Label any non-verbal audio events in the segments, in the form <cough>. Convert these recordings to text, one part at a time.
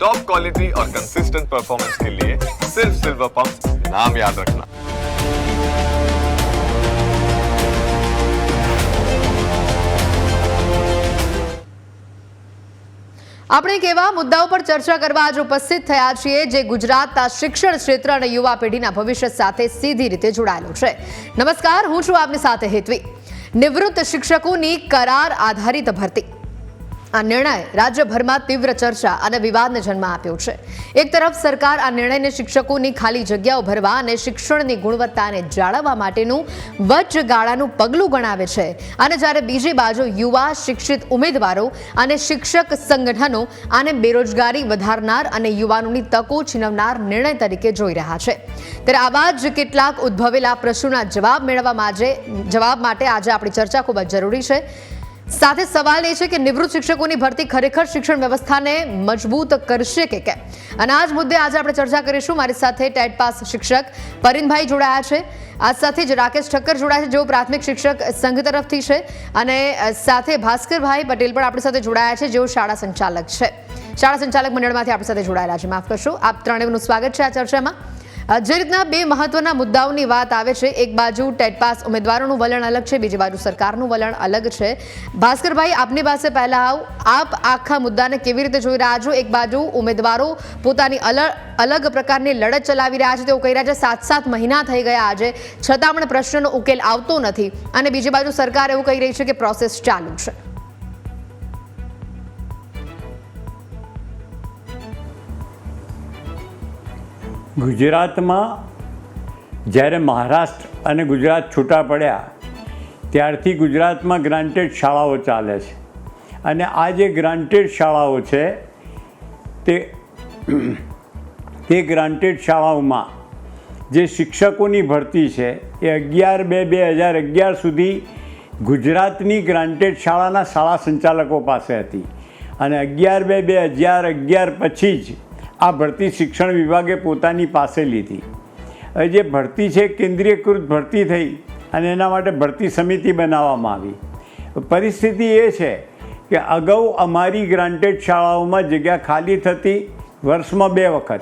Top quality और consistent performance के लिए सिर्फ सिल्वर पंप नाम याद रखना આપણે એક એવા મુદ્દાઓ પર ચર્ચા કરવા આજે ઉપસ્થિત થયા છીએ જે ગુજરાતના શિક્ષણ ક્ષેત્ર અને યુવા પેઢીના ભવિષ્ય સાથે સીધી રીતે જોડાયેલો છે નમસ્કાર હું છું આપની સાથે હેતવી નિવૃત્ત શિક્ષકોની કરાર આધારિત ભરતી આ નિર્ણય રાજ્યભરમાં તીવ્ર ચર્ચા અને વિવાદને જન્મ આપ્યો છે. એક તરફ સરકાર આ નિર્ણયને શિક્ષકોની ખાલી જગ્યાઓ ભરવા અને શિક્ષણની ગુણવત્તાને જાળવવા માટેનું વચગાળાનું પગલું ગણાવે છે. અને જ્યારે બીજી બાજુ યુવા, શિક્ષિત ઉમેદવારો અને શિક્ષક સંગઠનો આને બેરોજગારી વધારનાર અને યુવાનોની તકો છીનવનાર નિર્ણય તરીકે જોઈ રહ્યા છે. ત્યારે આવા જ કેટલાક ઉદ્ભવેલા પ્રશ્નોના જવાબ મેળવવા માટે જવાબ માટે આજે આપણી ચર્ચા ખૂબ જ જરૂરી છે. સાથે સવાલ એ છે કે નિવૃત્ત શિક્ષકોની ભરતી ખરેખર શિક્ષણ વ્યવસ્થાને મજબૂત કરશે કે કેમ? અને આ જ મુદ્દે આજે આપણે ચર્ચા કરીશું. મારી સાથે ટેટ પાસ શિક્ષક પરિનભાઈ જોડાયા છે. આ સાથે જ રાકેશ ઠક્કર જોડાયા છે, જેઓ પ્રાથમિક શિક્ષક સંઘ તરફથી છે. અને સાથે ભાસ્કરભાઈ પટેલ પણ આપણી સાથે જોડાયા છે, જેઓ શાળા સંચાલક છે. શાળા સંચાલક મંડળમાંથી આપણી સાથે જોડાયેલા છે. માફ કરશો. આપ ત્રણેયનું સ્વાગત છે આ ચર્ચામાં. જે રીતના બે મહત્વના મુદ્દાઓની વાત આવે છે, એક બાજુ ટેટ પાસ ઉમેદવારોનું વલણ અલગ છે, બીજી બાજુ સરકારનું વલણ અલગ છે. ભાસ્કરભાઈ, આપની પાસે પહેલા આવ. આપ આખા મુદ્દાને કેવી રીતે જોઈ રહ્યા છો? એક બાજુ ઉમેદવારો પોતાની અલગ અલગ પ્રકારની લડત ચલાવી રહ્યા છે, તેઓ કહી રહ્યા છે સાત સાત મહિના થઈ ગયા આજે, છતાં પણ પ્રશ્નનો ઉકેલ આવતો નથી. અને બીજી બાજુ સરકાર એવું કહી રહી છે કે પ્રોસેસ ચાલુ છે. ગુજરાતમાં જ્યારે મહારાષ્ટ્ર અને ગુજરાત છૂટા પડ્યા, ત્યારથી ગુજરાતમાં ગ્રાન્ટેડ શાળાઓ ચાલે છે. અને આ જે ગ્રાન્ટેડ શાળાઓ છે, તે <clears throat> તે ગ્રાન્ટેડ શાળાઓમાં જે શિક્ષકોની ભરતી છે, એ અગિયાર બે બે હજાર અગિયાર સુધી ગુજરાતની ગ્રાન્ટેડ શાળાના શાળા સંચાલકો પાસે હતી. અને અગિયાર બે બે હજાર અગિયાર પછી જ આ ભરતી શિક્ષણ વિભાગે પોતાની પાસે લીધી. હવે જે ભરતી છે, કેન્દ્રીયકૃત ભરતી થઈ અને એના માટે ભરતી સમિતિ બનાવવામાં આવી. પરિસ્થિતિ એ છે કે અગાઉ અમારી ગ્રાન્ટેડ શાળાઓમાં જગ્યા ખાલી થતી વર્ષમાં બે વખત,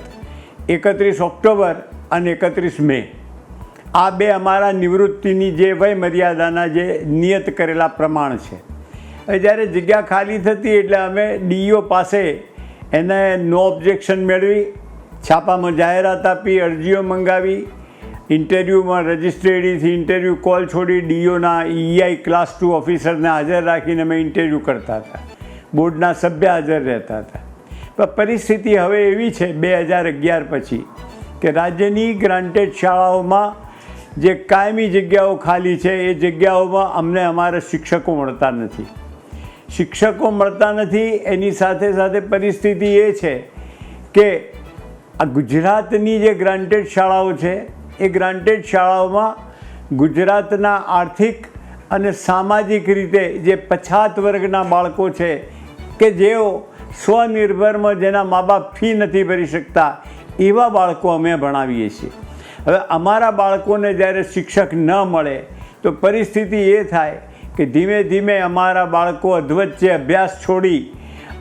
એકત્રીસ ઓક્ટોબર અને એકત્રીસ મે. આ બે અમારા નિવૃત્તિની જે વય મર્યાદાના જે નિયત કરેલા પ્રમાણ છે. જ્યારે જગ્યા ખાલી થતી એટલે અમે ડીઈઓ પાસે એને નો ઓબ્જેક્શન મેળવી, છાપામાં જાહેરાત આપી, અરજીઓ મંગાવી, ઇન્ટરવ્યૂમાં રજિસ્ટ્રેડીથી ઇન્ટરવ્યૂ કોલ છોડી ડીઓના ઈઆઈ ક્લાસ ટુ ઓફિસરને હાજર રાખીને અમે ઇન્ટરવ્યૂ કરતા હતા. બોર્ડના સભ્ય હાજર રહેતા હતા. પણ પરિસ્થિતિ હવે એવી છે બે હજાર અગિયાર પછી કે રાજ્યની ગ્રાન્ટેડ શાળાઓમાં જે કાયમી જગ્યાઓ ખાલી છે, એ જગ્યાઓમાં અમને અમારા શિક્ષકો મળતા નથી. શિક્ષકો મળતા નથી, એની સાથે સાથે પરિસ્થિતિ એ છે કે આ ગુજરાતની જે ગ્રાન્ટેડ શાળાઓ છે, એ ગ્રાન્ટેડ શાળાઓમાં ગુજરાતના આર્થિક અને સામાજિક રીતે જે પછાત વર્ગના બાળકો છે કે જેઓ સ્વનિર્ભરમાં જેના મા બાપ ફી નથી ભરી શકતા, એવા બાળકો અમે ભણાવીએ છીએ. હવે અમારા બાળકોને જ્યારે શિક્ષક ન મળે, તો પરિસ્થિતિ એ થાય કે ધીમે ધીમે અમારા બાળકો અધવચ્ચે અભ્યાસ છોડી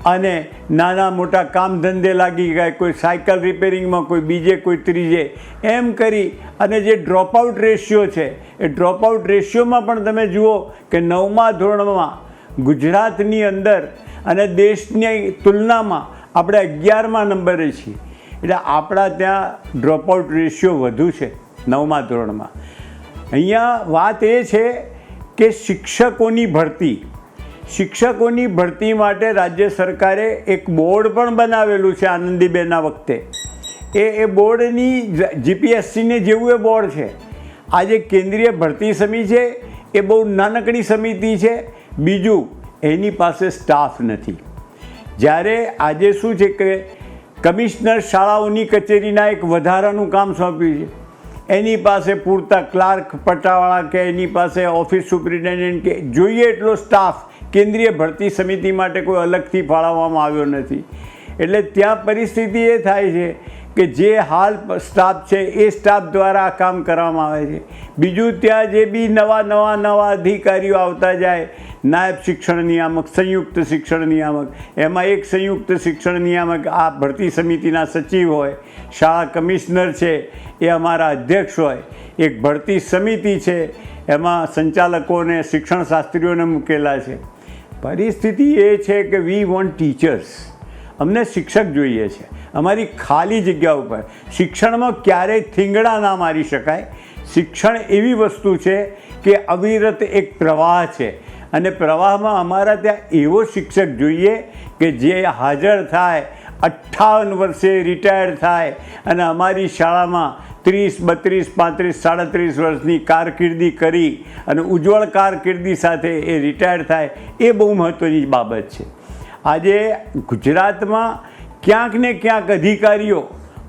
અને નાના મોટા કામ ધંધે લાગી ગયા, કોઈ સાયકલ રિપેરિંગમાં, કોઈ બીજે, કોઈ ત્રીજે, એમ કરી અને જે ડ્રોપઆઉટ રેશિયો છે, એ ડ્રોપઆઉટ રેશિયોમાં પણ તમે જુઓ કે નવમા ધોરણમાં ગુજરાતની અંદર અને દેશની તુલનામાં આપણે અગિયારમા નંબરે છીએ. એટલે આપણા ત્યાં ડ્રોપઆઉટ રેશિયો વધુ છે નવમા ધોરણમાં. અહીંયા વાત એ છે કે શિક્ષકોની ભરતી. શિક્ષકોની ભરતી માટે રાજ્ય સરકારે એક બોર્ડ પણ બનાવેલું છે આનંદીબેનના વખતે. એ એ બોર્ડની જીપીએસસીને જેવું એ બોર્ડ છે. આ જે કેન્દ્રીય ભરતી સમિતિ છે, એ બહુ નાનકડી સમિતિ છે, બીજું એની પાસે સ્ટાફ નથી. જ્યારે આજે શું છે કે કમિશનર શાળાઓની કચેરીના એક વધારાનું કામ સોંપ્યું છે. એની પાસે પૂરતા ક્લાર્ક, પટાવાળા કે એની પાસે ઓફિસ સુપ્રિન્ટેન્ડન્ટ કે જોઈએ એટલો સ્ટાફ, કેન્દ્રીય ભરતી સમિતિ માટે કોઈ અલગથી ફાળવવામાં આવ્યો નથી. એટલે ત્યાં પરિસ્થિતિ એ થાય છે કે જે હાલ સ્ટાફ છે, એ સ્ટાફ દ્વારા આ કામ કરવામાં આવે છે. બીજું ત્યાં જે બી નવા નવા નવા અધિકારીઓ આવતા જાય નાયબ શિક્ષણ નિયામક, સંયુક્ત શિક્ષણ નિયામક. એમાં એક સંયુક્ત શિક્ષણ નિયામક આ ભરતી સમિતિના સચિવ હોય, શાળા કમિશનર છે, એ અમારા અધ્યક્ષ હોય. એક ભરતી સમિતિ છે, એમાં સંચાલકોને, શિક્ષણ શાસ્ત્રીઓને મૂકેલા છે. પરિસ્થિતિ એ છે કે વી વોન્ટ ટીચર્સ અમને શિક્ષક જોઈએ છે. અમારી ખાલી જગ્યા ઉપર. શિક્ષણમાં ક્યારેય થીંગડા ના મારી શકાય. શિક્ષણ એવી વસ્તુ છે કે અવિરત એક પ્રવાહ છે. અને પ્રવાહમાં અમારા ત્યાં એવો શિક્ષક જોઈએ કે જે હાજર થાય, અઠ્ઠાવન વર્ષે રિટાયર થાય અને અમારી શાળામાં ત્રીસ, બત્રીસ, પાંત્રીસ, સાડત્રીસ વર્ષની કારકિર્દી કરી અને ઉજ્જવળ કારકિર્દી સાથે એ રિટાયર થાય, એ બહુ મહત્ત્વની બાબત છે. આજે ગુજરાતમાં ક્યાંક ને ક્યાંક અધિકારીઓ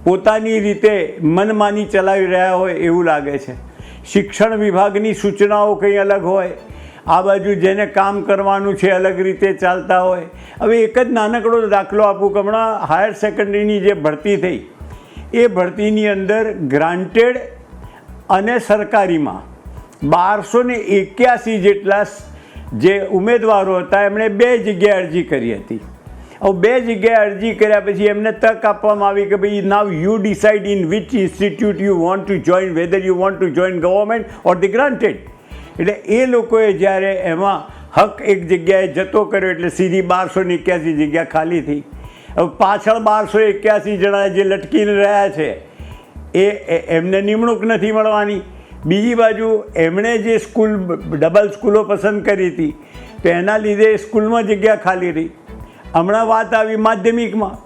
પોતાની રીતે મનમાની ચલાવી રહ્યા હોય એવું લાગે છે. શિક્ષણ વિભાગની સૂચનાઓ કંઈ અલગ હોય આ બાજુ જેને કામ કરવાનું છે અલગ રીતે ચાલતા હોય. હવે એક જ નાનકડો દાખલો આપું કે હમણાં હાયર સેકન્ડરીની જે ભરતી થઈ, એ ભરતીની અંદર ગ્રાન્ટેડ અને સરકારીમાં બારસો ને એક્યાસી જેટલા જે ઉમેદવારો હતા, એમણે બે જગ્યાએ અરજી કરી હતી. હવે બે જગ્યાએ અરજી કર્યા પછી એમને તક આપવામાં આવી કે ભાઈ now you decide in which institute you want to join whether you want to join government or the granted એટલે એ લોકોએ જ્યારે એમાં હક એક જગ્યાએ જતો કર્યો એટલે સીધી બારસો ને એક્યાસી જગ્યા ખાલી થઈ. હવે પાછળ બારસો એક્યાસી જણા જે લટકીને રહ્યા છે, એ એમને નિમણૂક નથી મળવાની. બીજી બાજુ એમણે જે સ્કૂલ ડબલ સ્કૂલો પસંદ કરી હતી, તો એના લીધે સ્કૂલમાં જગ્યા ખાલી રહી. હમણાં વાત આવી માધ્યમિકમાં.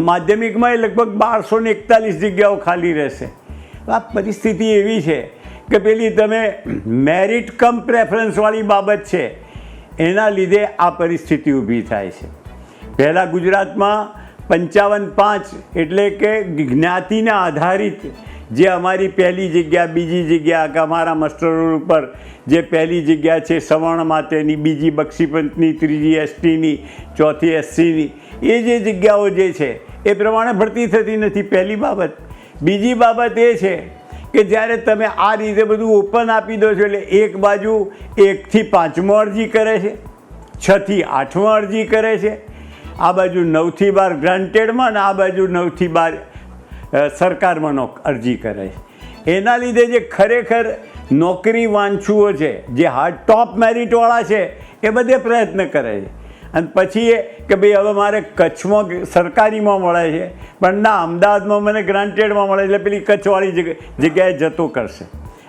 માધ્યમિકમાં એ લગભગ બારસો એકતાલીસ જગ્યાઓ ખાલી રહેશે. આ પરિસ્થિતિ એવી છે કે પેલી તમે મેરિટ કમ પ્રેફરન્સવાળી બાબત છે, એના લીધે આ પરિસ્થિતિ ઊભી થાય છે. પહેલાં ગુજરાતમાં પંચાવન પાંચ એટલે કે જ્ઞાતિને આધારિત જે અમારી પહેલી જગ્યા, બીજી જગ્યા, કે અમારા મસ્ટર ઉપર જે પહેલી જગ્યા છે, સવર્ણ માટેની, બીજી બક્ષીપંથની ત્રીજી એસટીની, ચોથી એસસીની, એ જે જગ્યાઓ જે છે, એ પ્રમાણે ભરતી થતી નથી. પહેલી બાબત. બીજી બાબત એ છે કે જ્યારે તમે આ રીતે બધું ઓપન આપી દો છો એટલે એક બાજુ એકથી પાંચમો અરજી કરે છે, છથી આઠમો અરજી કરે છે, આ બાજુ નવથી બાર ગ્રાન્ટેડમાં અને આ બાજુ નવથી બાર સરકારમાં અરજી કરે છે. એના લીધે જે ખરેખર નોકરી વાંચુઓ છે, જે હાર્ડ ટોપ મેરિટવાળા છે, એ બધે પ્રયત્ન કરે છે. અને પછી એ કે ભાઈ હવે મારે કચ્છમાં સરકારીમાં મળે છે, પણ ના, અમદાવાદમાં મને ગ્રાન્ટેડમાં મળે એટલે પેલી કચ્છવાળી જગ્યાએ જતો કરશે.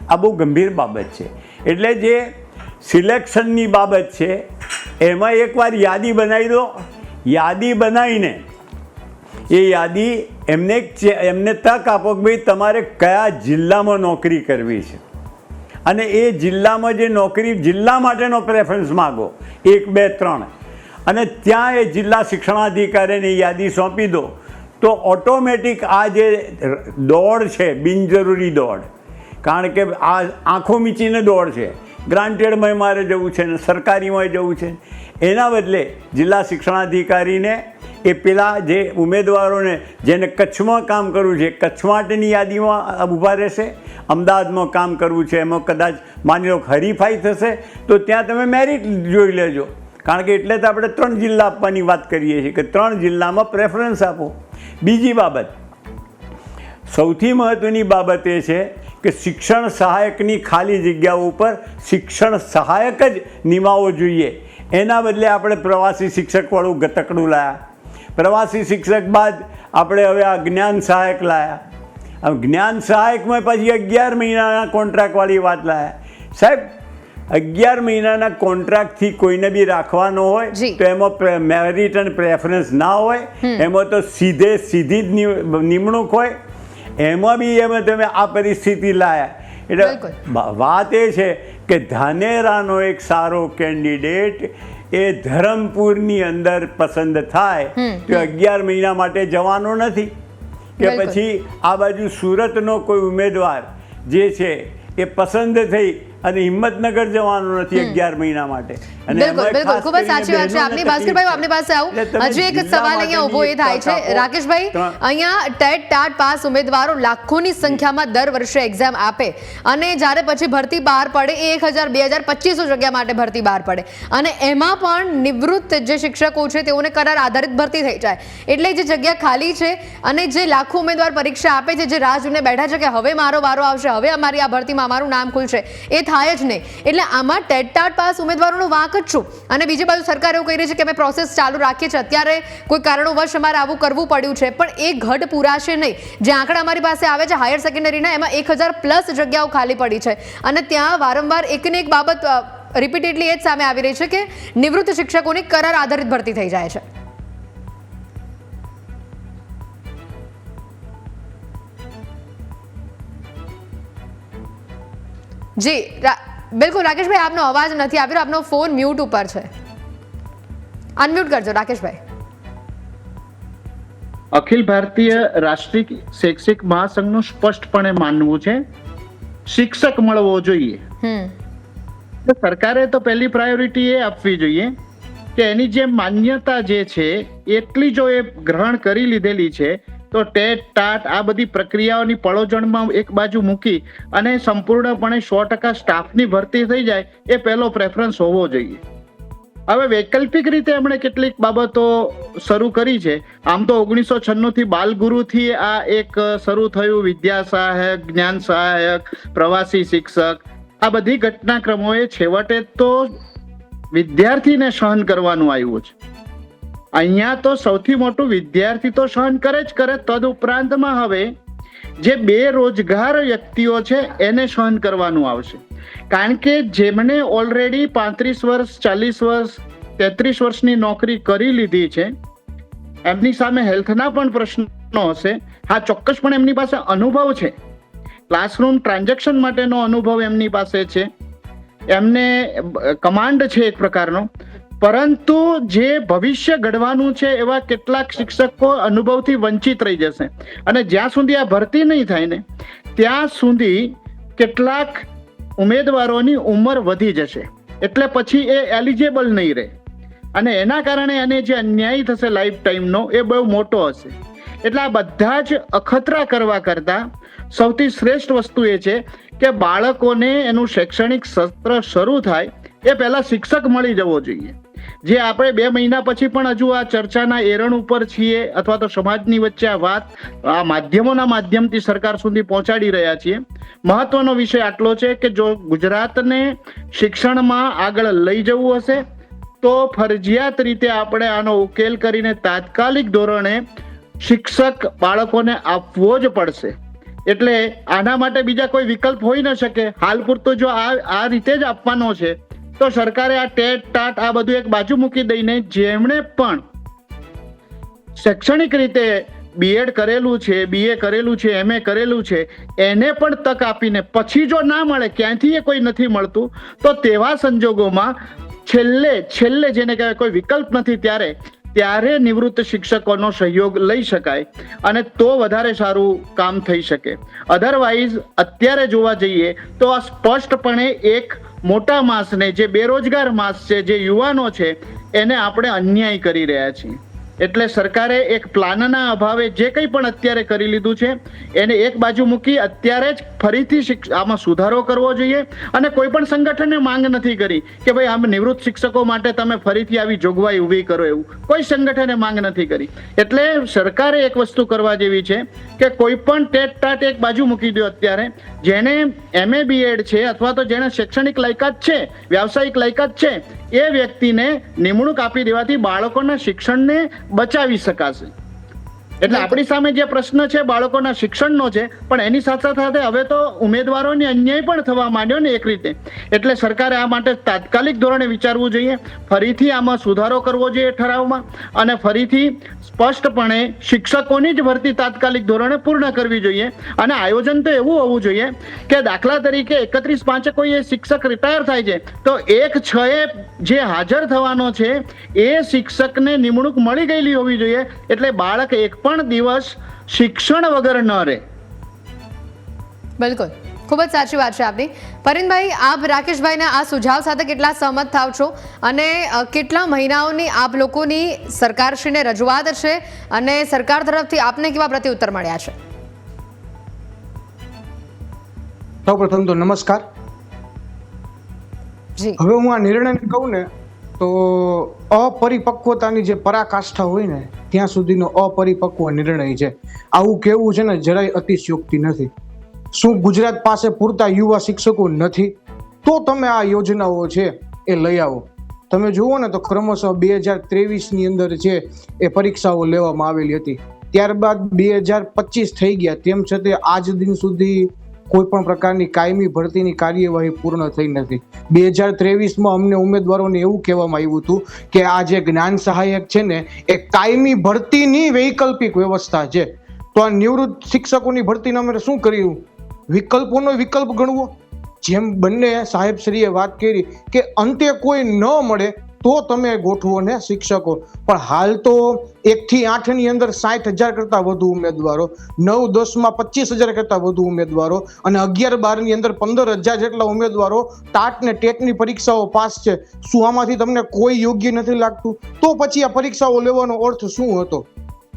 આ બહુ ગંભીર બાબત છે. એટલે જે સિલેક્શનની બાબત છે, એમાં એકવાર યાદી બનાવી દો. યાદી બનાવીને એ યાદી એમને એમને તક આપો કે ભાઈ તમારે કયા જિલ્લામાં નોકરી કરવી છે. અને એ જિલ્લામાં જે નોકરી, જિલ્લા માટેનો પ્રેફરન્સ માગો, એક, બે, ત્રણ. અને ત્યાં એ જિલ્લા શિક્ષણાધિકારીની યાદી સોંપી દો. તો ઓટોમેટિક આ જે દોડ છે, બિનજરૂરી દોડ, કારણ કે આ આંખો મીચીને દોડ છે. ગ્રાન્ટેડમાં મારે જવું છે ને સરકારીમાં જવું છે. એના બદલે જિલ્લા શિક્ષણાધિકારીને એ પેલા જે ઉમેદવારોને જેને કચ્છમાં કામ કરવું છે કચ્છ માટેની યાદીમાં ઊભા રહેશે. અમદાવાદમાં કામ કરવું છે, એમાં કદાચ માની લો હરીફાઈ થશે, તો ત્યાં તમે મેરિટ જોઈ લેજો. કારણ કે એટલે તો આપણે ત્રણ જિલ્લા આપવાની વાત કરીએ છીએ કે ત્રણ જિલ્લામાં પ્રેફરન્સ આપો. બીજી બાબત, સૌથી મહત્ત્વની બાબત એ છે કે શિક્ષણ સહાયકની ખાલી જગ્યાઓ ઉપર શિક્ષણ સહાયક જ નિમાવો જોઈએ. એના બદલે આપણે પ્રવાસી શિક્ષકવાળું ગતકડું લાયા. પ્રવાસી શિક્ષક બાદ આપણે હવે આ જ્ઞાન સહાયક લાયા. જ્ઞાન સહાયકમાં પછી અગિયાર મહિનાના કોન્ટ્રાક્ટવાળી વાત લાયા. સાહેબ અગિયાર મહિનાના કોન્ટ્રાક્ટથી કોઈને બી રાખવાનો હોય તો એમાં મેરિટ અને પ્રેફરન્સ ના હોય એમાં તો સીધે સીધી જ નિમણૂક હોય એમાં બી એમાં તમે આ પરિસ્થિતિ લાયા. એટલે વાત એ છે કે ધાનેરાનો એક સારો કેન્ડિડેટ એ ધરમપુરની અંદર પસંદ થાય તો અગિયાર મહિના માટે જવાનો નથી. કે પછી આ બાજુ સુરતનો કોઈ ઉમેદવાર જે છે એ પસંદ થઈ અને હિંમતનગર જવાનું નથી અગિયાર મહિના માટે. બિલકુલ બિલકુલ ખૂબ જ સાચી વાત છે. આપની ભાસ્કરભાઈ આપની પાસે આવું. હજી એક સવાલ અહીંયા ઊભો એ થાય છે. રાકેશભાઈ અહીંયા ટેટ ટાટ પાસ ઉમેદવારો લાખોની સંખ્યામાં દર વર્ષે એક્ઝામ આપે. અને જ્યારે પછી ભરતી બહાર પડે એ એક હજાર બે હજાર પચીસો જગ્યા માટે ભરતી બહાર પડે. અને એમાં પણ નિવૃત્ત જે શિક્ષકો છે તેઓને કરાર આધારિત ભરતી થઈ જાય. એટલે જે જગ્યા ખાલી છે અને જે લાખો ઉમેદવાર પરીક્ષા આપે છે જે રાહ જોઈને બેઠા છે કે હવે મારો વારો આવશે હવે અમારી આ ભરતીમાં અમારું નામ ખુલશે એ થાય જ નહીં. એટલે આમાં ટેટ ટાટ પાસ ઉમેદવારોનો વાંક જ છું. અને બીજી બાજુ સરકાર એવું કહી રહી છે કે અમે પ્રોસેસ ચાલુ રાખીએ છીએ. અત્યારે કોઈ કારણોવશ અમારે આવું કરવું પડ્યું છે. પણ એ ઘટ પૂરાશે નહીં. જે આંકડા અમારી પાસે આવે છે હાયર સેકન્ડરીના એમાં એક હજાર પ્લસ જગ્યાઓ ખાલી પડી છે. અને ત્યાં વારંવાર એકને એક બાબત રિપીટેડલી એ જ સામે આવી રહી છે કે નિવૃત્ત શિક્ષકોની કરાર આધારિત ભરતી થઈ જાય છે. જી, રા- બિલકુલ રાકેશભાઈ આપનો અવાજ નથી આવી રહ્યો. આપનો ફોન મ્યુટ ઉપર છે. અનમ્યુટ કરજો રાકેશભાઈ. અખિલ ભારતીય રાષ્ટ્રીય શૈક્ષિક મહાસંઘનું સ્પષ્ટપણે માનવું છે શિક્ષક મળવો જોઈએ. સરકારે તો પહેલી પ્રાયોરિટી એ આપવી જોઈએ કે એની જે માન્યતા જે છે એટલી જો એ ગ્રહણ કરી લીધેલી છે તો ટેટ ટાટ આ બધી પ્રક્રિયાઓની પળોજણમાં એક બાજુ મૂકી અને સંપૂર્ણપણે સો ટકા સ્ટાફની ભરતી થઈ જાય એ પહેલો પ્રેફરન્સ હોવો જોઈએ. હવે વૈકલ્પિક રીતે એમણે કેટલીક બાબતો શરૂ કરી છે. આમ તો ઓગણીસો છન્નુંથી બાલગુરુથી આ એક શરૂ થયું વિદ્યા સહાયક, જ્ઞાન સહાયક, પ્રવાસી શિક્ષક. આ બધી ઘટનાક્રમોએ છેવટે તો વિદ્યાર્થીને સહન કરવાનું આવ્યું છે. અહીંયા તો સૌથી મોટું વિદ્યાર્થી તો સહન કરે જ કરે તદ ઉપરાંતમાં હવે જે બેરોજગાર વ્યક્તિઓ છે, એને સહન કરવાનું આવશે. કારણ કે જેમણે ઓલરેડી પાંત્રીસ વર્ષ, ચાલીસ વર્ષ, તેત્રીસ વર્ષની નોકરી કરી લીધી છે, એમની સામે હેલ્થના પણ પ્રશ્નો હશે. હા, ચોક્કસપણે એમની પાસે અનુભવ છે. ક્લાસરૂમ ટ્રાન્ઝેક્શન માટેનો અનુભવ એમની પાસે છે. એમને કમાન્ડ છે એક પ્રકારનો. પરંતુ જે ભવિષ્ય ઘડવાનું છે એવા કેટલાક શિક્ષકો અનુભવથી વંચિત રહી જશે. અને જ્યાં સુધી આ ભરતી નહીં થાય ને, ત્યાં સુધી કેટલાક ઉમેદવારોની ઉંમર વધી જશે. એટલે પછી એ એલિજેબલ નહીં રહે. અને એના કારણે એને જે અન્યાય થશે લાઈફ ટાઈમનો એ બહુ મોટો હશે. એટલે આ બધા જ અખતરા કરવા કરતા સૌથી શ્રેષ્ઠ વસ્તુ એ છે કે બાળકોને એનું શૈક્ષણિક સત્ર શરૂ થાય, એ પહેલાં શિક્ષક મળી જવો જોઈએ. જે આપણે બે મહિના પછી પણ હજુ આ ચર્ચાના એરણ ઉપર છીએ અથવા તો સમાજની વચ્ચે આ વાત આ માધ્યમોના માધ્યમથી સરકાર સુધી પહોંચાડી રહ્યા છીએ. મહત્વનો વિષય આટલો છે કે જો ગુજરાતને શિક્ષણમાં આગળ લઈ જવું હશે, તો ફરજિયાત રીતે આપણે આનો ઉકેલ કરીને તાત્કાલિક ધોરણે શિક્ષક બાળકોને આપવો જ પડશે. એટલે આના માટે બીજા કોઈ વિકલ્પ હોઈ ન શકે. હાલ પૂરતો જો આ આ રીતે જ આપવાનો છે તો સરકારે આ ટેટ, ટાટ, આ બધું એક બાજુ મૂકી દઈને જેમણે પણ શૈક્ષણિક રીતે બીએડ કરેલું છે બીએ કરેલું છે એમએ કરેલું છે, એને પણ તક આપીને પછી જો ના મળે, ક્યાંથી એ કોઈ નથી મળતું? તો તેવા સંજોગોમાં છેલ્લે છેલ્લે જેને કહેવાય કોઈ વિકલ્પ નથી ત્યારે ત્યારે નિવૃત્ત શિક્ષકોનો સહયોગ લઈ શકાય અને તો વધારે સારું કામ થઈ શકે. અધરવાઇઝ અત્યારે જોવા જઈએ તો આ સ્પષ્ટપણે એક મોટા માસને, જે બેરોજગાર માસ છે, જે યુવાનો છે, એને આપણે અન્યાય કરી રહ્યા છીએ. એટલે સરકારે એક પ્લાનના અભાવે જે કંઈ પણ અત્યારે કરી લીધું છે, એને એક બાજુ મૂકી અત્યારે જ ફરીથી આમાં સુધારો કરવો જોઈએ અને કોઈ પણ સંગઠને માંગ નથી કરી કે ભાઈ આમ નિવૃત્ત શિક્ષકો માટે તમે ફરીથી આવી જોગવાઈ ઊભી કરો એવું. કોઈ સંગઠને માંગ નથી કરી. એટલે સરકારે એક વસ્તુ કરવા જેવી છે કે કોઈ પણ ટેટ ટાટ એક બાજુ મૂકી દો અત્યારે જેને એમએ બીએડ છે અથવા તો જેને શૈક્ષણિક લાયકાત છે, વ્યાવસાયિક લાયકાત છે એ વ્યક્તિને નિમણૂક આપી દેવાથી બાળકોના શિક્ષણને બચાવી શકાશે. એટલે આપણી સામે જે પ્રશ્ન છે બાળકોના શિક્ષણનો છે પણ એની સાથે સાથે હવે તો ઉમેદવારોને અન્યાય પણ થવા માંડ્યો ને એક રીતે. એટલે સરકારે આ માટે તાત્કાલિક ધોરણે વિચારવું જોઈએ. ફરીથી આમાં સુધારો કરવો જોઈએ ઠરાવમાં અને ફરીથી સ્પષ્ટપણે શિક્ષકોની જ ભરતી તાત્કાલિક ધોરણે પૂર્ણ કરવી જોઈએ. અને આયોજન તો એવું હોવું જોઈએ કે દાખલા તરીકે એકત્રીસ પાંચે કોઈ એ શિક્ષક રિટાયર થાય છે તો એક છ એ જે હાજર થવાનો છે એ શિક્ષકને નિમણૂક મળી ગયેલી હોવી જોઈએ. એટલે બાળક એક પણ દિવસ શિક્ષણ વગર ન રહે. બિલકુલ. ખૂબ જ સાચી વાત છે આપની. પરિનભાઈ આપ રાકેશભાઈના આ સુઝાવ સાથે કેટલા સહમત થાવ છો? અને કેટલા મહિનાઓની આપ લોકોની સરકારશ્રીને રજૂઆત છે? અને સરકાર તરફથી આપને કેવા પ્રત્યુત્તર મળ્યા છે? સૌપ્રથમ તો નમસ્કાર. હવે હું આ નિર્ણયને કહું ને તો અપરિપક્વતાની જે પરાકાષ્ઠા હોય ને, ત્યાં સુધીનો અપરિપક્વ નિર્ણય છે. આવું કેવું છે ને, જરાય અતિશયોક્તિ નથી. શું ગુજરાત પાસે પૂરતા યુવા શિક્ષકો નથી? તો તમે આ યોજનાઓ છે એ લઈ આવો. તમે જુઓ ને તો ક્રમશઃ બે હજાર ત્રેવીસની અંદર છે એ પરીક્ષાઓ લેવામાં આવેલી હતી. ત્યારબાદ બે હજાર પચીસ થઈ ગયા. તેમ છતાં આજ દિન સુધી કોઈ પણ પ્રકારની કાયમી ભરતીની કાર્યવાહી પૂર્ણ થઈ નથી. બે હજાર ત્રેવીસમાં અમને ઉમેદવારોને એવું કહેવામાં આવ્યું હતું કે આ જે જ્ઞાન સહાયક છે ને, એ કાયમી ભરતીની વૈકલ્પિક વ્યવસ્થા છે. તો આ નિવૃત્ત શિક્ષકોની ભરતીને અમે શું કર્યું? વિકલ્પોનો વિકલ્પ ગણવો? જેમ બંને સાહેબશ્રીએ વાત કરી કે અંતે કોઈ ન મળે તો તમે ગોઠવો ને શિક્ષકો. પણ હાલ તો એકથી આઠની અંદર સાઠ હજાર કરતાં વધુ ઉમેદવારો, નવ, દસમાં પચીસ હજાર કરતાં વધુ ઉમેદવારો અને અગિયાર, બારની અંદર પંદર હજાર જેટલા ઉમેદવારો ટાટ ને ટેટની પરીક્ષાઓ પાસ છે. શું આમાંથી તમને કોઈ યોગ્ય નથી લાગતું? તો પછી આ પરીક્ષાઓ લેવાનો અર્થ શું હતો?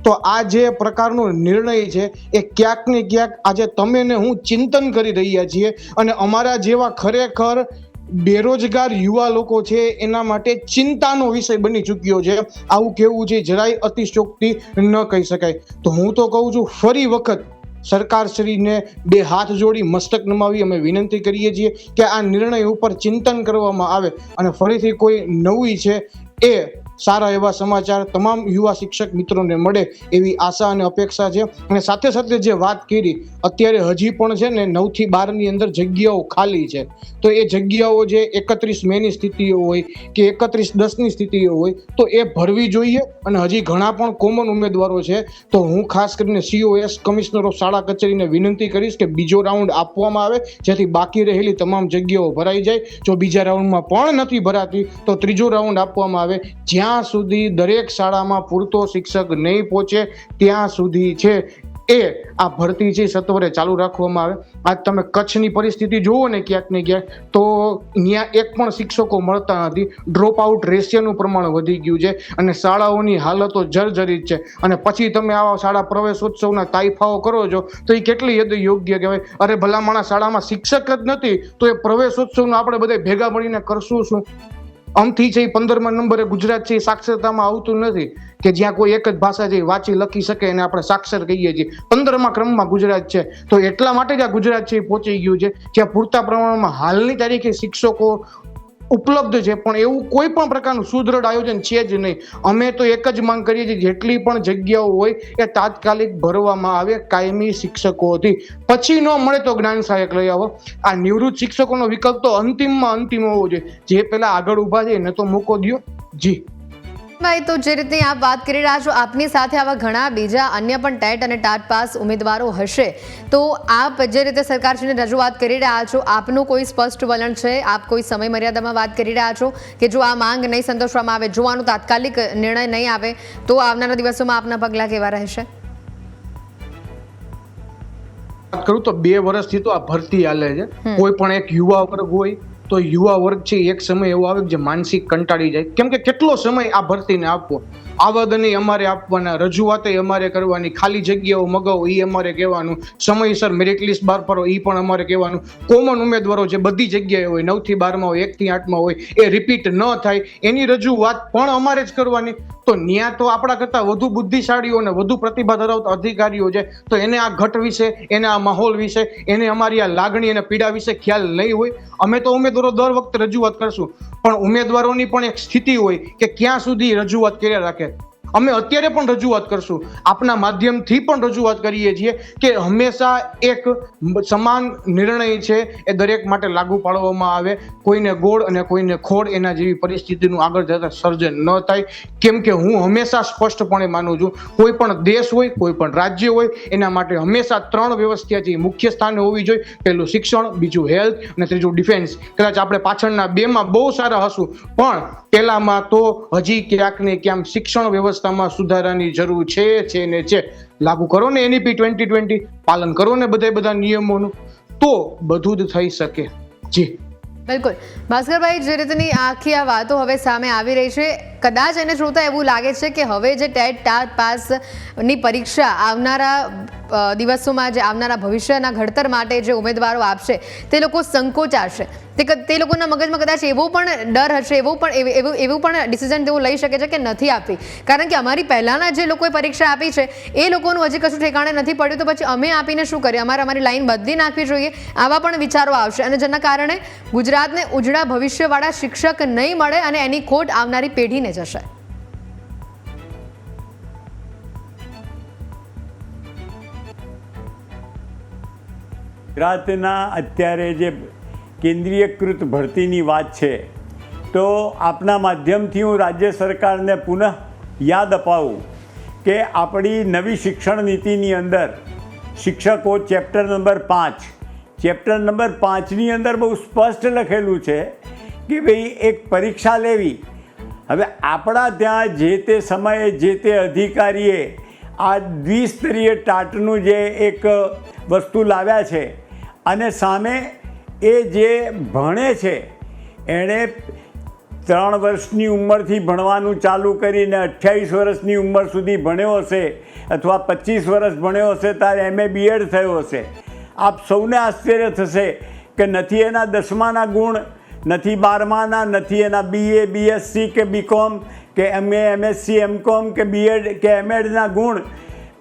તો આ જે પ્રકારનો નિર્ણય છે એ ક્યાંક ને ક્યાંક આજે તમે ને હું ચિંતન કરી રહ્યા છીએ અને અમારા જેવા ખરેખર બેરોજગાર યુવા લોકો છે, એના માટે ચિંતાનો વિષય બની ચૂક્યો છે. આવું કેવું છે, જરાય અતિશોક્તિ ન કહી શકાય. તો હું તો કહું છું, ફરી વખત સરકારશ્રીને બે હાથ જોડી મસ્તક નમાવી અમે વિનંતી કરીએ છીએ કે આ નિર્ણય ઉપર ચિંતન કરવામાં આવે અને ફરીથી કોઈ નવી છે એ સારા એવા સમાચાર તમામ યુવા શિક્ષક મિત્રોને મળે એવી આશા અને અપેક્ષા છે. અને સાથે સાથે જે વાત કરી, અત્યારે હજી પણ છે ને નવથી બારની અંદર જગ્યાઓ ખાલી છે. તો એ જગ્યાઓ જે એકત્રીસ મેની સ્થિતિઓ હોય કે એકત્રીસ દસની સ્થિતિઓ હોય, તો એ ભરવી જોઈએ. અને હજી ઘણા પણ કોમન ઉમેદવારો છે. તો હું ખાસ કરીને સીઓએસ કમિશનરો શાળા કચેરીને વિનંતી કરીશ કે બીજો રાઉન્ડ આપવામાં આવે, જેથી બાકી રહેલી તમામ જગ્યાઓ ભરાઈ જાય. જો બીજા રાઉન્ડમાં પણ નથી ભરાતી, તો ત્રીજો રાઉન્ડ આપવામાં આવે. જ્યાં સુધી દરેક શાળામાં પૂરતો શિક્ષક નહીં પહોંચે, ત્યાં સુધી છે એ આ ભરતી છે સત્વરે ચાલુ રાખવામાં આવે. આજ તમે કચ્છની પરિસ્થિતિ જુઓ ને ક્યાંક ને ક્યાંક, તો ત્યાં એક પણ શિક્ષકો મળતા નથી. ડ્રોપ આઉટ રેશિયાનું પ્રમાણ વધી ગયું છે અને શાળાઓની હાલતો જર્જરિત છે. અને પછી તમે આવા શાળા પ્રવેશોત્સવના તાઇફાઓ કરો છો, તો એ કેટલી હદ યોગ્ય કહેવાય? અરે ભલામણા શાળામાં શિક્ષક જ નથી, તો એ પ્રવેશોત્સવનું આપણે બધા ભેગા મળીને કરશું શું? આમથી છે એ પંદરમા નંબરે ગુજરાત છે એ સાક્ષરતામાં આવતું નથી કે જ્યાં કોઈ એક જ ભાષા છે વાંચી, લખી શકે અને આપણે સાક્ષર કહીએ છીએ. પંદરમા ક્રમમાં ગુજરાત છે. તો એટલા માટે જ આ ગુજરાત છે એ પહોંચી ગયું છે. જ્યાં પૂરતા પ્રમાણમાં હાલની તારીખે શિક્ષકો ઉપલબ્ધ છે. પણ એવું કોઈ પણ પ્રકારનું સુદૃઢ આયોજન છે જ નહીં. અમે તો એક જ માંગ કરીએ છીએ, જેટલી પણ જગ્યાઓ હોય એ તાત્કાલિક ભરવામાં આવે, કાયમી શિક્ષકોથી પછી ન મળે તો જ્ઞાન સહાયક લઈ આવો. આ નિવૃત્ત શિક્ષકોનો વિકલ્પ તો અંતિમમાં અંતિમ હોવો જોઈએ. જે પહેલાં આગળ ઊભા છે એને તો મોકો દ્યો. જી. ભાઈ તો જે રીતની આપ વાત કરી રહ્યા છો આપની સાથે આવા ઘણા બીજા અન્ય પણ ટેટ અને ટાટ પાસ ઉમેદવારો હશે. તો આપ જે રીતે સરકારશ્રીને રજૂઆત કરી રહ્યા છો આપનું કોઈ સ્પષ્ટ વલણ છે? આપ કોઈ સમય મર્યાદામાં વાત કરી રહ્યા છો કે જો આ માંગ નહીં સંતોષવામાં આવે જો આનો તાત્કાલિક નિર્ણય નહીં આવે તો આવનારા દિવસોમાં આપના પગલાં કેવા રહેશે? વાત કરું તો બે વર્ષથી તો આ ભરતી હાલે છે. કોઈ પણ એક યુવા વર્ગ હોય તો યુવા વર્ગ છે, એક સમય એવો આવે જે માનસિક કંટાળી જાય. કેમ કે કેટલો સમય આ ભરતીને આપવો? આવેદન અમારે આપવાના, રજૂઆતે અમારે કરવાની, ખાલી જગ્યાઓ મગાવો એ અમારે કહેવાનું. સમયસર મેરિટ લિસ્ટ બહાર પડો એ પણ અમારે કહેવાનું. કોમન ઉમેદવારો જે બધી જગ્યાએ હોય, નવથી બારમાં હોય, એકથી આઠમાં હોય, એ રિપીટ ન થાય. એની રજૂઆત પણ અમારે જ કરવાની. તો ન્યા તો આપણા કરતાં વધુ બુદ્ધિશાળીઓ અને વધુ પ્રતિભા ધરાવતા અધિકારીઓ છે, તો એને આ ઘટ વિશે, એને આ માહોલ વિશે, એને અમારી આ લાગણી અને પીડા વિશે ખ્યાલ નહીં હોય. અમે તો ઉમેદવારો દર વખતે રજૂઆત કરશું. પણ ઉમેદવારોની પણ એક સ્થિતિ હોય કે ક્યાં સુધી રજૂઆત કર્યા રાખે. અમે અત્યારે પણ રજૂઆત કરશું. આપના માધ્યમથી પણ રજૂઆત કરીએ છીએ કે હંમેશા એક સમાન નિર્ણય છે એ દરેક માટે લાગુ પાડવામાં આવે. કોઈને ગોળ અને કોઈને ખોડ એના જેવી પરિસ્થિતિનું આગળ જતા સર્જન ન થાય. કેમ કે હું હંમેશા સ્પષ્ટપણે માનું છું, કોઈ પણ દેશ હોય, કોઈ પણ રાજ્ય હોય, એના માટે હંમેશા ત્રણ વ્યવસ્થા જે મુખ્ય સ્થાને હોવી જોઈએ. પહેલું શિક્ષણ, બીજું હેલ્થ અને ત્રીજું ડિફેન્સ. કદાચ આપણે પાછળના બેમાં બહુ સારા હશું, પણ પહેલામાં તો હજી ક્યાંક ને ક્યાંક શિક્ષણ વ્યવસ્થામાં સુધારાની જરૂર છે છે ને છે. લાગુ કરો ને એનઈપી ટ્વેન્ટી ટ્વેન્ટી, પાલન કરો ને બધા બધા નિયમોનું. તો બધું જ થઈ શકે. જી. બિલકુલ. ભાસ્કરભાઈ, જે રીતની આખી આ વાતો હવે સામે આવી રહી છે કદાચ એને જોતા એવું લાગે છે કે હવે જે ટેટ ટાટ પાસની પરીક્ષા આવનારા દિવસોમાં જે આવનારા ભવિષ્યના ઘડતર માટે જે ઉમેદવારો આપશે, તે લોકો સંકોચાશે. તે તે લોકોના મગજમાં કદાચ એવો પણ ડર હશે, એવો પણ એવ- એવું પણ ડિસિઝન તેઓ લઈ શકે છે કે નથી આપવી કારણ કે અમારી પહેલાંના જે લોકોએ પરીક્ષા આપી છે, એ લોકોનું હજી કશું ઠેકાણે નથી પડ્યું, તો પછી અમે આપીને શું કરીએ? અમારે અમારી લાઈન બદલી નાખવી જોઈએ, આવા પણ વિચારો આવશે. અને જેના કારણે ગુજરાતને ઉજળા ભવિષ્યવાળા શિક્ષક નહીં મળે અને એની ખોટ આવનારી પેઢીને જશે. ગુજરાતના અત્યારે જે કેન્દ્રીયકૃત ભરતીની વાત છે, તો આપના માધ્યમથી હું રાજ્ય સરકારને પુનઃ યાદ અપાવું કે આપણી નવી શિક્ષણ નીતિની અંદર શિક્ષકો ચેપ્ટર નંબર પાંચ, ચેપ્ટર નંબર પાંચની અંદર બહુ સ્પષ્ટ લખેલું છે કે ભાઈ એક પરીક્ષા લેવી હવે આપણા ત્યાં જે તે સમયે જે તે અધિકારીએ આ દ્વિસ્તરીય ટાટનું જે એક વસ્તુ લાવ્યા છે અને સામે એ જે ભણે છે, એણે ત્રણ વર્ષની ઉંમરથી ભણવાનું ચાલુ કરીને અઠ્યાવીસ વર્ષની ઉંમર સુધી ભણ્યો હશે અથવા પચીસ વર્ષ ભણ્યો હશે ત્યારે એમએ બીએડ થયો હશે. આપ સૌને આશ્ચર્ય થશે કે નથી એના દસમાના ગુણ નથી બારમાના, નથી એના બીએ બીએસસી કે બીકોમ કે એમએ એમએસસી એમકોમ કે બીએડ કે એમએડના ગુણ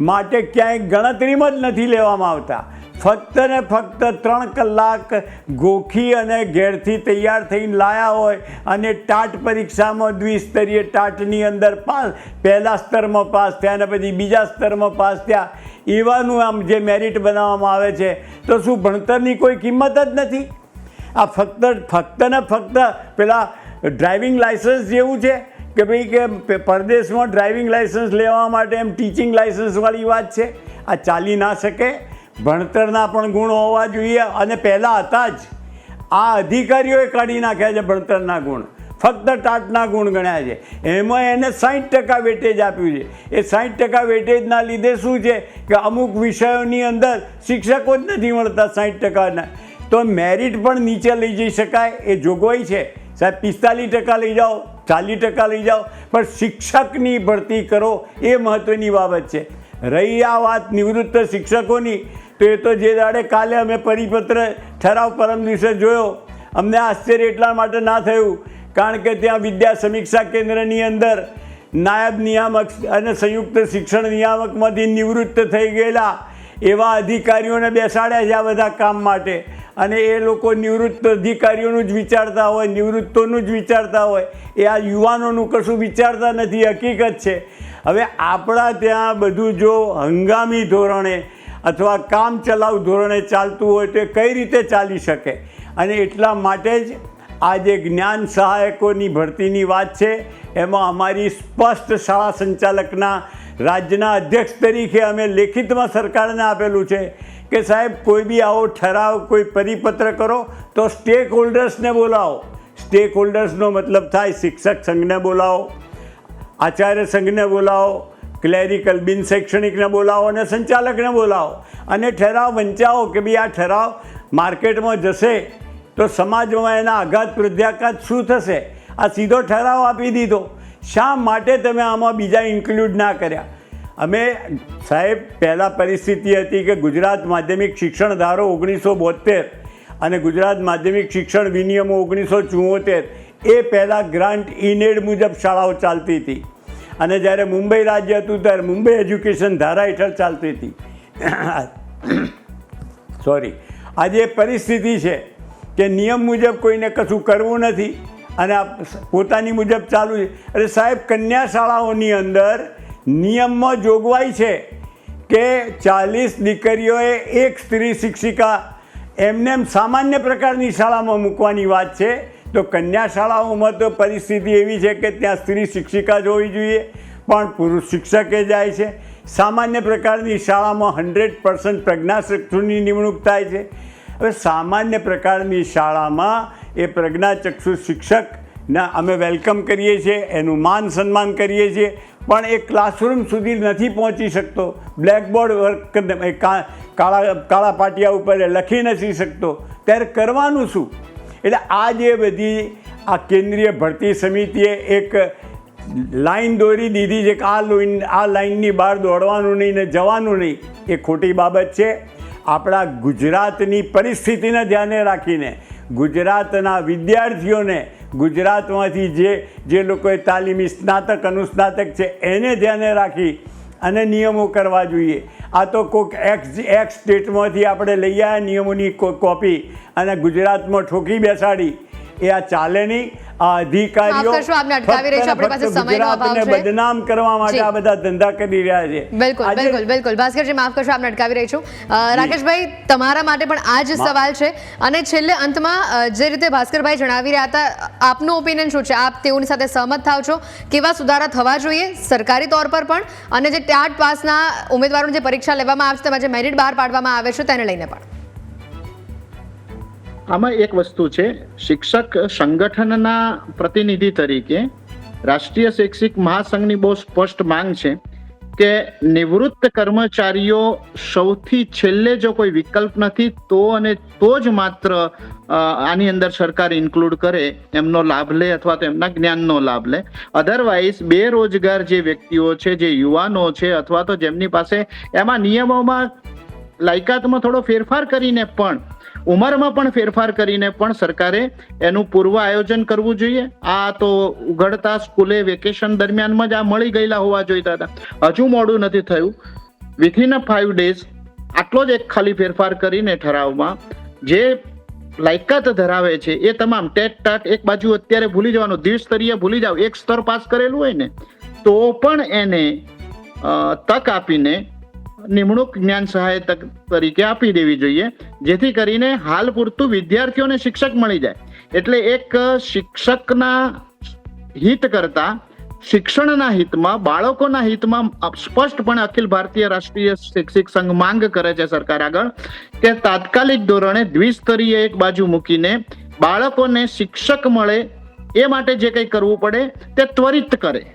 માટે ક્યાંય ગણતરીમાં જ નથી લેવામાં આવતા. ફક્ત ને ફક્ત ત્રણ કલાક ગોખી અને ઘેરથી તૈયાર થઈને લાયા હોય અને ટાટ પરીક્ષામાં દ્વિસ્તરીય ટાટની અંદર પાસ પહેલા સ્તરમાં પાસ થયા અને પછી બીજા સ્તરમાં પાસ થયા, એવાનું આમ જે મેરિટ બનાવવામાં આવે છે, તો શું ભણતરની કોઈ કિંમત જ નથી? આ ફક્ત ફક્ત ને ફક્ત પેલા ડ્રાઇવિંગ લાઇસન્સ જેવું છે કે ભાઈ કે પરદેશમાં ડ્રાઇવિંગ લાઇસન્સ લેવા માટે એમ ટીચિંગ લાઇસન્સવાળી વાત છે. આ ચાલી ના શકે. ભણતરના પણ ગુણ હોવા જોઈએ અને પહેલાં હતા જ. આ અધિકારીઓએ કાઢી નાખ્યા છે ભણતરના ગુણ. ફક્ત ટાટના ગુણ ગણ્યા છે. એમાં એને સાઠ ટકા વેટેજ આપ્યું છે. એ સાઠ ટકા વેટેજના લીધે શું છે કે અમુક વિષયોની અંદર શિક્ષકો જ નથી મળતા સાઠ ટકાના. તો મેરિટ પણ નીચે લઈ જઈ શકાય, એ જોગવાઈ છે. સાહેબ, પિસ્તાલીસ ટકા લઈ જાઓ, ચાલીસ ટકા લઈ જાઓ, પણ શિક્ષકની ભરતી કરો, એ મહત્ત્વની બાબત છે. રહી આ વાત નિવૃત્ત શિક્ષકોની, તો એ તો જે દાડે કાલે અમે પરિપત્ર ઠરાવ પરમ દિવસે જોયો. અમને આશ્ચર્ય એટલા માટે ના થયું, કારણ કે ત્યાં વિદ્યા સમીક્ષા કેન્દ્રની અંદર નાયબ નિયામક અને સંયુક્ત શિક્ષણ નિયામકમાંથી નિવૃત્ત થઈ ગયેલા એવા અધિકારીઓને બેસાડ્યા છે આ બધા કામ માટે. અને એ લોકો નિવૃત્ત અધિકારીઓનું જ વિચારતા હોય, નિવૃત્તોનું જ વિચારતા હોય. એ આ યુવાનોનું કશું વિચારતા નથી, હકીકત છે. હવે આપણા ત્યાં બધું જો હંગામી ધોરણે અથવા કામ ચલાવ ધોરણે ચાલતું હોય તો એ કઈ રીતે ચાલી શકે? અને એટલા માટે જ આ જે જ્ઞાન સહાયકોની ભરતીની વાત છે, એમાં અમારી સ્પષ્ટ શાળા સંચાલકના રાજ્યના અધ્યક્ષ તરીકે અમે લેખિતમાં સરકારને આપેલું છે કે સાહેબ, કોઈ બી આવો ઠરાવ, કોઈ પરિપત્ર કરો તો સ્ટેક હોલ્ડર્સને બોલાવો. સ્ટેક હોલ્ડર્સનો મતલબ થાય શિક્ષક સંઘને બોલાવો, આચાર્ય સંઘને બોલાવો ક્લેરિકલ બિન શૈક્ષણિકને બોલાવો અને સંચાલકને બોલાવો. અને ઠરાવ વંચાવો કે ભાઈ આ ઠરાવ માર્કેટમાં જશે તો સમાજમાં એના આઘાત, પ્રત્યાઘાત શું થશે? આ સીધો ઠરાવ આપી દીધો. શા માટે તમે આમાં બીજા ઇન્ક્લુડ ના કર્યા? અમે સાહેબ, પહેલાં પરિસ્થિતિ હતી કે ગુજરાત માધ્યમિક શિક્ષણ ધારો ઓગણીસો બોતેર અને ગુજરાત માધ્યમિક શિક્ષણ વિનિયમો ઓગણીસો ચુંવોતેર, એ પહેલાં ગ્રાન્ટ ઇનેડ મુજબ શાળાઓ ચાલતી હતી. અને જ્યારે મુંબઈ રાજ્ય હતું ત્યારે મુંબઈ એજ્યુકેશન ધારા હેઠળ ચાલતી હતી. <coughs> સોરી આજે પરિસ્થિતિ છે કે નિયમ મુજબ કોઈને કશું કરવું નથી. અને પોતાની મુજબ ચાલુ છે. અરે સાહેબ કન્યા શાળાઓની અંદર નિયમમાં જોગવાઈ છે કે ચાલીસ દીકરીઓએ એક સ્ત્રી શિક્ષિકા એમને એમ સામાન્ય પ્રકારની શાળામાં મૂકવાની વાત છે. તો કન્યા શાળાઓમાં તો પરિસ્થિતિ એવી છે કે ત્યાં સ્ત્રી શિક્ષિકા જ હોવી જોઈએ, પણ પુરુષ શિક્ષકે જાય છે. સામાન્ય પ્રકારની શાળામાં હંડ્રેડ પર્સન્ટ પ્રજ્ઞાચક્ષુની નિમણૂક થાય છે. હવે સામાન્ય પ્રકારની શાળામાં એ પ્રજ્ઞાચક્ષુ શિક્ષકના અમે વેલકમ કરીએ છીએ, એનું માન સન્માન કરીએ છીએ, પણ એ ક્લાસરૂમ સુધી નથી પહોંચી શકતો. બ્લેકબોર્ડ વર્ક કાળા કાળા પાટિયા ઉપર લખી નથી શકતો. ત્યારે કરવાનું શું? એટલે આ જે બધી આ કેન્દ્રીય ભરતી સમિતિએ એક લાઈન દોરી દીધી છે કે આ લાઈન, આ લાઈનની બહાર દોડવાનું નહીં ને જવાનું નહીં, એ ખોટી બાબત છે. આપણા ગુજરાતની પરિસ્થિતિને ધ્યાને રાખીને ગુજરાતના વિદ્યાર્થીઓને ગુજરાતમાંથી જે જે લોકોએ તાલીમી સ્નાતક, અનુસ્નાતક છે, એને ધ્યાને રાખી અને નિયમો કરવા જોઈએ. આ તો કોઈક એક્સ એક્સ સ્ટેટમાંથી આપણે લઈ આવ્યા નિયમોની કોપી અને ગુજરાતમાં ઠોકી બેસાડી. એ આ ચાલે નહીં આ અધિકારીઓ ગુજરાતને બદનામ કરવા માટે આ બધા ધંધા કરી રહ્યા છે. બિલકુલ બિલકુલ બિલકુલ. ભાસ્કરજી માફ કરશો આપને અટકાવી રહી છું. રાકેશભાઈ તમારા માટે પણ આ જ સવાલ છે. અને છેલ્લે અંતમાં જે રીતે ભાસ્કરભાઈ જણાવી રહ્યા હતા આપનું ઓપિનિયન શું છે? આપ તેઓની સાથે સહમત થાવ છો? કેવા સુધારા થવા જોઈએ? સરકારી તોર પર પણ. અને જે ટાટ પાસના ઉમેદવારોની જે પરીક્ષા લેવામાં આવશે તેમાં જે મેરિટ બહાર પાડવામાં આવે છે તેને લઈને પણ. આમાં એક વસ્તુ છે, શિક્ષક સંગઠનના પ્રતિનિધિ તરીકે રાષ્ટ્રીય શૈક્ષિક મહાસંઘની બહુ સ્પષ્ટ માંગ છે કે નિવૃત્ત કર્મચારીઓ સૌથી છેલ્લે જો કોઈ વિકલ્પ નથી, તો અને તો જ માત્ર આની અંદર સરકાર ઇન્ક્લુડ કરે, એમનો લાભ લે અથવા તો એમના જ્ઞાનનો લાભ લે. અધરવાઇઝ બેરોજગાર જે વ્યક્તિઓ છે, જે યુવાનો છે અથવા તો જેમની પાસે એમાં નિયમોમાં લાયકાતમાં થોડો ફેરફાર કરીને પણ ઉંમરમાં પણ ફેરફાર કરીને પણ સરકારે એનું પૂર્વ આયોજન કરવું જોઈએ. આ તો ઉઘડતા સ્કૂલે વેકેશન દરમિયાનમાં જ આ મળી ગયેલા હોવા જોઈતા હતા. હજુ મોડું નથી થયું. વિથિન અ ફાઈવ ડેઝ આટલો જ એક ખાલી ફેરફાર કરીને ઠરાવમાં જે લાયકાત ધરાવે છે એ તમામ ટેટ ટાટ એક બાજુ અત્યારે ભૂલી જવાનું, દ્વિસ્તરીય ભૂલી જાવ એક સ્તર પાસ કરેલું હોય ને, તો પણ એને તક આપીને નિમણૂક જ્ઞાન સહાયક તરીકે આપી દેવી જોઈએ, જેથી કરીને હાલ પૂરતું વિદ્યાર્થીઓને શિક્ષક મળી જાય. એટલે એક શિક્ષકના હિત કરતા, શિક્ષણના હિતમાં, બાળકોના હિતમાં સ્પષ્ટપણે અખિલ ભારતીય રાષ્ટ્રીય શિક્ષક સંઘ માંગ કરે છે સરકાર આગળ કે તાત્કાલિક ધોરણે દ્વિસ્તરીય એક બાજુ મૂકીને બાળકોને શિક્ષક મળે એ માટે જે કંઈ કરવું પડે તે ત્વરિત કરે.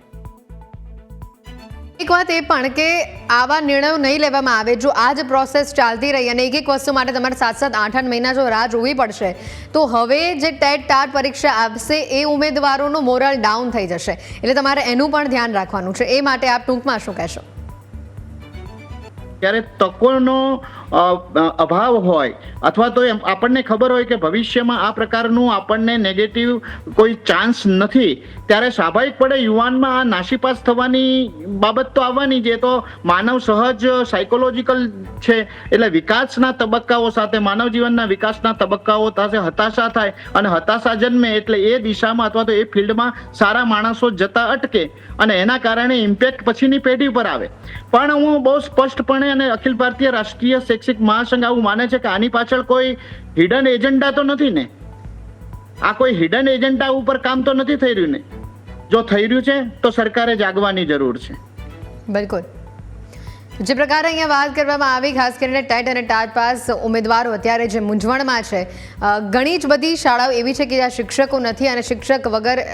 એક વાત એ પણ કે આવા નિર્ણયો નહીં લેવામાં આવે. જો આ જ પ્રોસેસ ચાલતી રહી અને એક એક વસ્તુ માટે તમારે સાત સાત આઠ આઠ મહિના જો રાહ જોવી પડશે, તો હવે જે ટેટ ટાટ પરીક્ષા આપશે એ ઉમેદવારોનું મોરલ ડાઉન થઈ જશે. એટલે તમારે એનું પણ ધ્યાન રાખવાનું છે. એ માટે આપ ટૂંકમાં શું કહેશો? ત્યારે તકોનો અભાવ હોય, અથવા તો એમ આપણને ખબર હોય કે ભવિષ્યમાં આ પ્રકારનું આપણને નેગેટિવ કોઈ ચાન્સ નથી, ત્યારે સ્વાભાવિક પડે યુવાનમાં આ નાસીપાસ થવાની બાબત તો આવવાની છે તો માનવ સહજ સાયકોલોજીકલ છે. એટલે વિકાસના તબક્કાઓ સાથે, માનવ જીવનના વિકાસના તબક્કાઓ સાથે હતાશા થાય, અને હતાશા જન્મે એટલે એ દિશામાં અથવા તો એ ફિલ્ડમાં સારા માણસો જતા અટકે, અને એના કારણે ઇમ્પેક્ટ પછીની પેઢી પર આવે. પણ હું બહુ સ્પષ્ટપણે અને અખિલ ભારતીય રાષ્ટ્રીય શૈક્ષિક મહાસંઘ આવું માને છે કે આની પાછળ કોઈ હિડન એજન્ડા તો નથી ને? આ કોઈ હિડન એજન્ડા ઉપર કામ તો નથી થઈ રહ્યું ને? જો થઈ રહ્યું છે, તો સરકારે જાગવાની જરૂર છે. બિલકુલ. જે પ્રકારે અહીંયા વાત કરવામાં આવી, ખાસ કરીને ટેટ અને ટાટ પાસ ઉમેદવારો, અત્યારે જે મૂંઝવણમાં છે ઘણી જ બધી શાળાઓ એવી છે કે જ્યાં શિક્ષકો નથી અને શિક્ષક વગર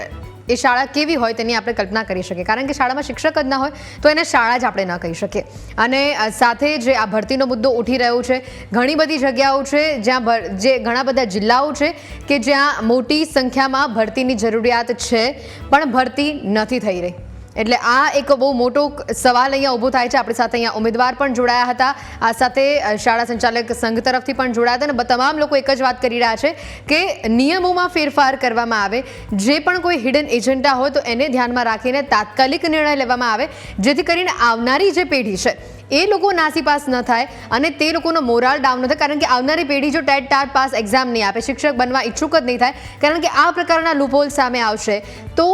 એ શાળા કેવી હોય તેની આપણે કલ્પના કરી શકીએ. કારણ કે શાળામાં શિક્ષક જ ના હોય તો એને શાળા જ આપણે ન કહી શકીએ. અને સાથે જે આ ભરતીનો મુદ્દો ઉઠી રહ્યો છે, ઘણી બધી જગ્યાઓ છે જ્યાં જે ઘણા બધા જિલ્લાઓ છે કે જ્યાં મોટી સંખ્યામાં ભરતીની જરૂરિયાત છે, પણ ભરતી નથી થઈ રહી. એટલે આ એક બહુ મોટો સવાલ અહીંયા ઊભો થાય છે. આપણી સાથે અહીંયા ઉમેદવાર પણ જોડાયા હતા. આ સાથે શાળા સંચાલક સંઘ તરફથી પણ જોડાયા હતા અને તમામ લોકો એક જ વાત કરી રહ્યા છે કે નિયમોમાં ફેરફાર કરવામાં આવે. જે પણ કોઈ હિડન એજન્ડા હોય તો એને ધ્યાનમાં રાખીને તાત્કાલિક નિર્ણય લેવામાં આવે. જેથી કરીને આવનારી જે પેઢી છે, એ લોકો નાસીપાસ ન થાય અને તે લોકોનો મોરાલ ડાઉન ન થાય. કારણ કે આવનારી પેઢી જો ટેટ ટાટ પાસ એક્ઝામ નહીં આપે, શિક્ષક બનવા ઈચ્છુક જ નહીં થાય. કારણ કે આ પ્રકારના લૂપોલ સામે આવશે. તો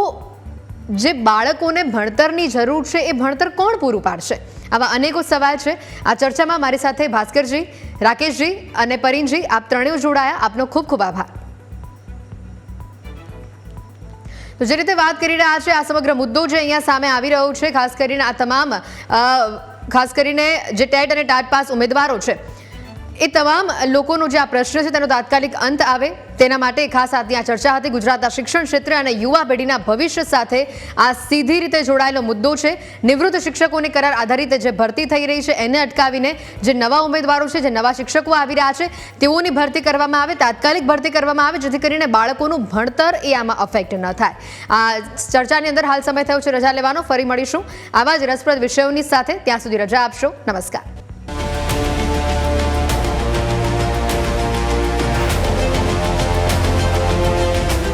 જે બાળકોને ભણતરની જરૂર છે એ ભણતર કોણ પૂરું પાડશે? આવા અનેકો સવાલ છે. આ ચર્ચામાં મારી સાથે ભાસ્કરજી, રાકેશજી અને પરિનજી આપ ત્રણેય જોડાયા. આપનો ખૂબ ખૂબ આભાર. તો જે રીતે વાત કરી રહ્યા છે, આ સમગ્ર મુદ્દો જે અહીંયા સામે આવી રહ્યો છે, ખાસ કરીને આ તમામ ખાસ કરીને જે ટેટ અને ટાટ પાસ ઉમેદવારો છે એ તમામ લોકોનો જે આ પ્રશ્ન છે, તેનો તાત્કાલિક અંત આવે. તેના માટે ખાસ આ ચર્ચા હતી. ગુજરાતના શિક્ષણ ક્ષેત્રે અને યુવા પેઢીના ભવિષ્ય સાથે આ સીધી રીતે જોડાયેલો મુદ્દો છે. નિવૃત્ત શિક્ષકોને કરાર આધારિત જે ભરતી થઈ રહી છે, એને અટકાવીને જે નવા ઉમેદવારો છે, જે નવા શિક્ષકો આવી રહ્યા છે, તેઓની ભરતી કરવામાં આવે, તાત્કાલિક ભરતી કરવામાં આવે, જેથી કરીને બાળકોનું ભણતર એ આમાં અફેક્ટ ન થાય. આ ચર્ચાની અંદર હાલ સમય થયો છે, રજા લેવાનો. ફરી મળીશું આવા જ રસપ્રદ વિષયોની સાથે. ત્યાં સુધી રજા આપશો. નમસ્કાર.